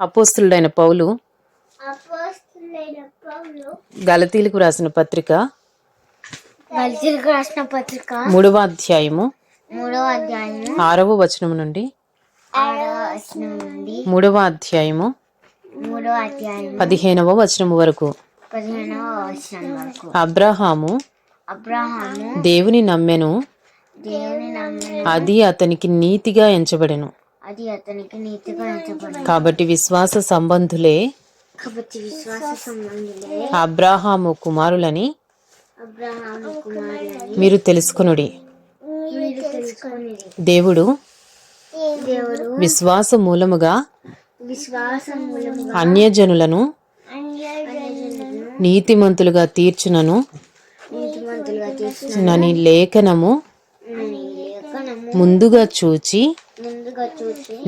అపోస్తులైన పౌలు గలతీలకు రాసిన పత్రిక గల్తీలకు రాసిన పత్రిక మూడవ అధ్యాయము మూడవ అధ్యాయం ఆరవ వచనం నుండి మూడవ అధ్యాయము మూడవ అధ్యాయం పదిహేనవ వచనము వరకు. పదిహేనవ వచనం వరకు. అబ్రహాము అబ్రహాము దేవుని నమ్మెను దేవుని నమ్మిన అది అతనికి నీతిగా ఎంచబడెను. అది అతనికి నీతిగా ఎంచబడింది కాబట్టి విశ్వాస సంబంధులే కాబట్టి విశ్వాస సంబంధులే అబ్రాహాము కుమారులని అబ్రహాము కుమారులని మీరు తెలుసుకొనుడి. మీరు దేవుడు దేవుడు విశ్వాస మూలముగా విశ్వాసం మూలముగా అన్యజనులను నీతిమంతులుగా తీర్చునను నీతిమంతులుగా చేసిన నని లేఖనము లేఖనము ముందుగా చూచి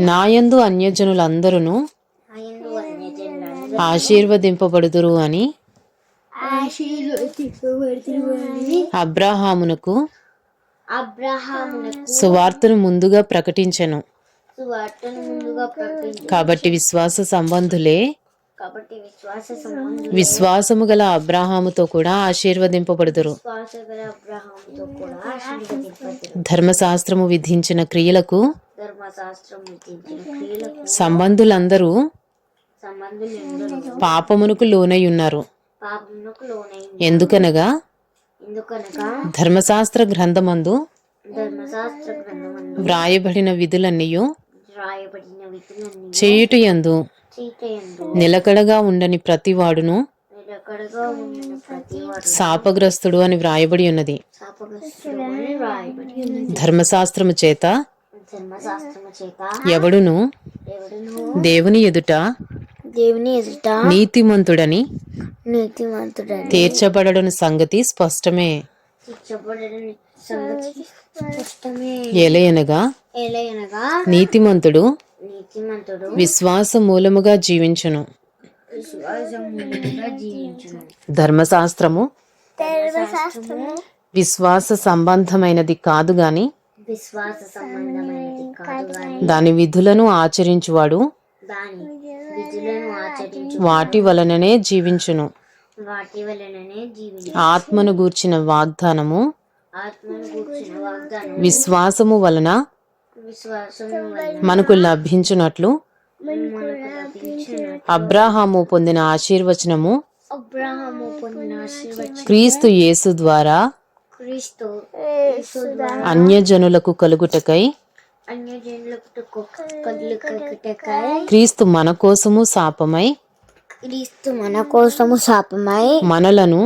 నాయందు అన్యజనులందరూ ఆశీర్వదింపబడుదురు అని అబ్రాహామునకు సువార్తను ముందుగా ప్రకటించెను. కాబట్టి విశ్వాస సంబంధులు విశ్వాసము గల అబ్రాహాముతో కూడా ఆశీర్వదింపబడుదురు. ధర్మశాస్త్రము విధించిన క్రియలకు సంబంధులందరూ పాపమునకు లోనై ఉన్నారు ఎందుకనగా ధర్మశాస్త్ర గ్రంథమందు వ్రాయబడిన విధులన్నీ చేయుట యందు చీటయందు నిలకడగా ఉండని ప్రతి వాడు శాపగ్రస్తుడు అని వ్రాయబడి ఉన్నది. ధర్మశాస్త్రము చేత ఎవడును? దేవుని ఎదుట దేవుని ఎదుట నీతిమంతుడని నీతిమంతుడని తీర్చబడని సంగతి స్పష్టమే. శిక్షపడని సంగతి స్పష్టమే. ఎలయనగా నీతిమంతుడు విశ్వాస మూలముగా జీవించును. ధర్మశాస్త్రము ధర్మశాస్త్రము విశ్వాస సంబంధమైనది కాదు గాని విశ్వాస సంబంధమైనది కాదు గాని దాని విధులను ఆచరించువాడు. దాని విధులను ఆచరించు వాటి వలననే జీవించును. ఆత్మను గూర్చిన వాగ్దానము విశ్వాసము వలన మనకు లభించునట్లు అబ్రాహాము పొందిన ఆశీర్వచనము అబ్రహాము పొందిన ఆశీర్వచనం. క్రీస్తు యేసు ద్వారా క్రీస్తు యేసు ద్వారా అన్యజనులకు కలుగుటకై క్రీస్తు మన కోసము శాపమై క్రీస్తు మన కోసము శాపమై మనలను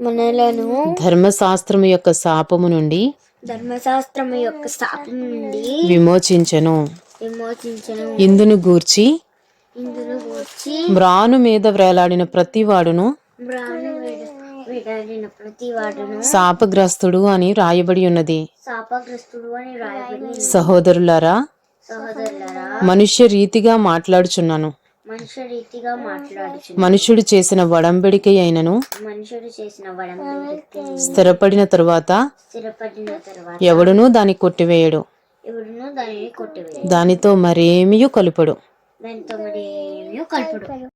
మనలను ధర్మశాస్త్రము యొక్క శాపము నుండి ధర్మశాస్త్రము యొక్క శాపం నుండి విమోచించెను. విమోచించను. ఇందును గూర్చి ఇందును వచ్చి మ్రాను మీద వ్రేలాడిన బ్రాను వేడాడిన ప్రతి వాడును శాపగ్రస్తుడు అని రాయబడి ఉన్నది. శాపగ్రస్తుడు అని రాయబడి ఉంది. సహోదరులారా సహోదరులరా మనుష్య రీతిగా మాట్లాడుచున్నాను. మనుషుడు చేసిన వడంబడిక అయినను. మనుషుడు చేసిన వడంబడికి. స్థిరపడిన తరువాత ఎవడునూ దాన్ని కొట్టివేయడు. ఎవడునూ దానిని కొట్టివేయడు. దానితో మరేమియూ కలుపడు. దానితో మరి ఏమీ కలుపుడు.